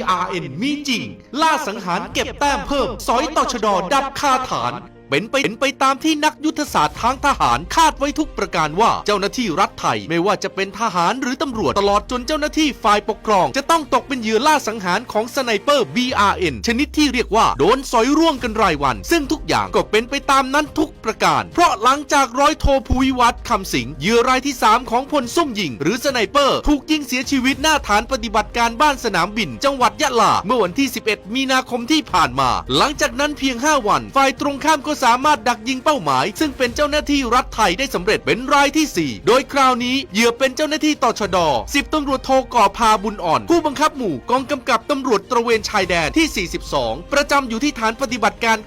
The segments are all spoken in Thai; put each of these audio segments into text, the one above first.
BRN มีจริง ล่าสังหารเก็บแต้มเพิ่ม สอยต่อชดอดับคาฐาน เป็นไปเป็นไปตามที่นักยุทธศาสตร์ทางทหารคาดไว้ทุกประการว่าเจ้าหน้าที่รัฐไทยไม่ว่าจะเป็นทหารหรือตำรวจตลอดจนเจ้าหน้าที่ฝ่ายปกครอง จะต้องตกเป็นเหยื่อล่าสังหารของสไนเปอร์ BRN ชนิดที่เรียกว่าโดนสอยร่วงกันรายวัน ซึ่งทุกอย่างก็เป็นไปตามนั้นทุกประการ เพราะหลังจากร้อยโทภูวิวัฒน์คำสิงเหยื่อรายที่ 3 ของพลซุ่มยิง หรือสไนเปอร์ ถูกยิงเสียชีวิตหน้าฐานปฏิบัติการบ้านสนามบิน จังหวัดยะลา เมื่อวันที่ 11 มีนาคมที่ผ่านมา หลังจากนั้นเพียง 5 วัน ฝ่ายตรงข้ามก็สามารถดักยิงเป้าหมาย ซึ่งเป็นเจ้าหน้าที่รัฐไทยได้สำเร็จเป็นรายที่ 4 โดยคราวนี้เหยื่อเป็นเจ้าหน้าที่ตชด10ตำรวจโทก่อพาบุญอ่อน ผู้บังคับหมู่กองกำกับตำรวจตระเวนชายแดนที่ 42 ประจำอยู่ที่ฐานปฏิบัติการ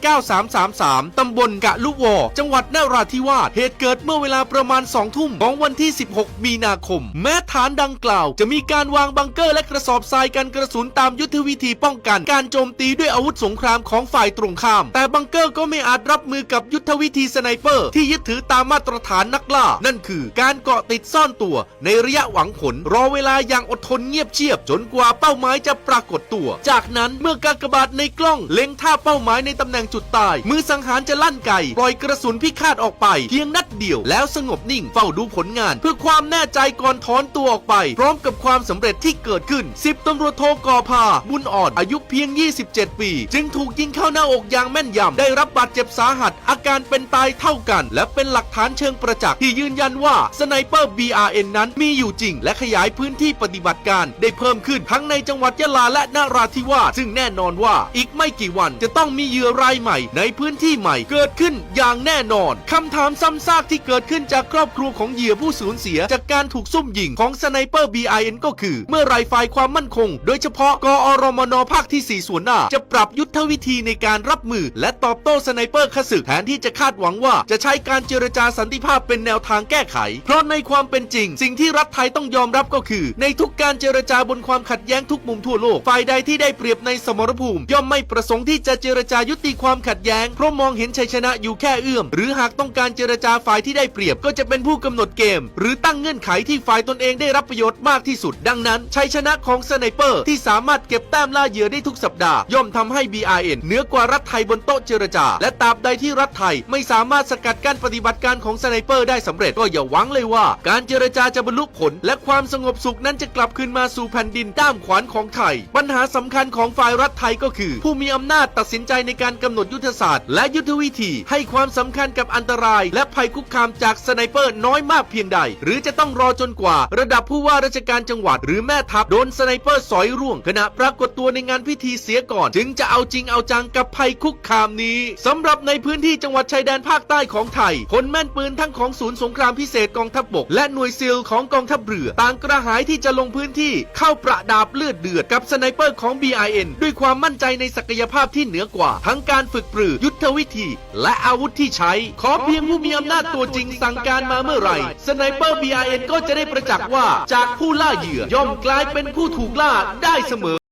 9333ตำบลกะลุวอ จังหวัดนราธิวาสเหตุเกิดเมื่อเวลาประมาณ 2 ทุ่มของวันที่ 16 มีนาคม แม้ฐานดังกล่าว จะมีการวางบังเกอร์และกระสอบทรายกันกระสุนตามยุทธวิธีป้องกัน การโจมตีด้วยอาวุธสงครามของฝ่ายตรงข้าม แต่บังเกอร์ก็ไม่อาจรับมือกับยุทธวิธีสไนเปอร์ ที่ยึดถือตามมาตรฐานนักล่า นั่นคือการเกาะติดซ่อนตัว ในระยะหวังผล รอเวลาอย่างอดทนเงียบเชียบ จนกว่าเป้าหมายจะปรากฏตัว จากนั้นเมื่อกากบาทในกล้อง เล็งท่าเป้าหมายในตำแหน่งจุดตาย มือสังหารจะลั่นไกปล่อยกระสุนพิฆาตออกไป เพียงนัดเดียวแล้วสงบนิ่งเฝ้าดูผลงาน เพื่อความแน่ใจก่อนถอนตัวออกไป พร้อมกับความสำเร็จที่เกิดขึ้นสิบตำรวจโทกอพาบุญอ่อนอายุเพียง 27 ปี จึงถูกยิงเข้าหน้าอกอย่างแม่นยำได้รับบาดเจ็บสาหัส อาการเป็นตายเท่ากัน และเป็นหลักฐานเชิงประจักษ์ที่ยืนยันว่าสไนเปอร์ BRN นั้นมีอยู่จริง และขยายพื้นที่ปฏิบัติการ ได้เพิ่มขึ้นทั้งในจังหวัดยะลาและนราธิวาสซึ่งแน่นอนว่าอีกไม่กี่วันจะต้องมีเหยื่อรายใหม่ ในพื้นที่ใหม่เกิดขึ้นอย่างแน่นอนคำถามซ้ำซากที่เกิดขึ้นจากครอบครัวของเหยื่อผู้สูญเสีย จากการถูกซุ่มยิงของสไนเปอร์ BIN ก็คือ เมื่อไรฝ่ายความมั่นคง โดยเฉพาะกอรมนภาคที่ 4 ส่วนหน้า จะปรับยุทธวิธีในการรับมือ และตอบโต้สไนเปอร์ขสึกแทนที่จะคาดหวังว่าจะใช้การเจรจาสันติภาพเป็นแนวทางแก้ไข เพราะในความเป็นจริง สิ่งที่รัฐไทยต้องยอมรับก็คือ ในทุกการเจรจาบนความขัดแย้งทุกมุมทั่วโลกฝ่ายใดที่ได้เปรียบในสมรภูมิ ย่อมไม่ประสงค์ที่จะเจรจายุติความขัดแย้งเพราะมองเห็นชัยชนะอยู่แค่เอื้อม หรือหากต้องการเจรจาฝ่ายที่ได้เปรียบก็จะเป็นผู้กำหนดเกม หรือตั้งเงื่อนไขที่ฝ่ายตนเองได้รับประโยชน์มากที่สุด ดังนั้นชัยชนะของสไนเปอร์ ที่สามารถเก็บแต้มล่าเหยื่อได้ทุกสัปดาห์ย่อมทำให้ BRN เหนือกว่ารัฐไทยบนโต๊ะเจรจา และตราบใดที่รัฐไทยไม่สามารถสกัดกั้นปฏิบัติการของสไนเปอร์ได้สำเร็จก็อย่าหวังเลยว่า การเจรจาจะบรรลุผล และความสงบสุขนั้นจะกลับคืนมาสู่แผ่นดินด้ามขวานของไทย ปัญหาสำคัญของฝ่ายรัฐไทยก็คือ ผู้มีอำนาจตัดสินใจในการกำหนดยุทธศาสตร์และยุทธวิธี ให้ความสำคัญกับอันตราย และภัยคุกคามจากสไนเปอร์น้อยมากเพียงใด หรือจะต้องรอจนกว่า ระดับผู้ว่าราชการจังหวัด หรือแม่ทัพโดนสไนเปอร์สอยร่วงขณะปรากฏตัวในงานพิธีเสียก่อน จึงจะเอาจริงเอาจังกับภัยคุกคามนี้สำหรับในในพื้นที่จังหวัดชายแดนภาคใต้ของไทย คนแม่นปืนทั้งของศูนย์สงครามพิเศษกองทัพบก และหน่วยซิลของกองทัพเรือ ต่างกระหายที่จะลงพื้นที่เข้าประดาบเลือดเดือดกับสไนเปอร์ของ BIN ด้วยความมั่นใจในศักยภาพที่เหนือกว่า ทั้งการฝึกปรือ ยุทธวิธี และอาวุธที่ใช้ ขอเพียงผู้มีอำนาจตัวจริงสั่งการมาเมื่อไหร่สไนเปอร์ BIN ก็จะได้ประจักษ์ว่าจากผู้ล่าเหยื่อย่อมกลายเป็นผู้ถูกล่าได้เสมอ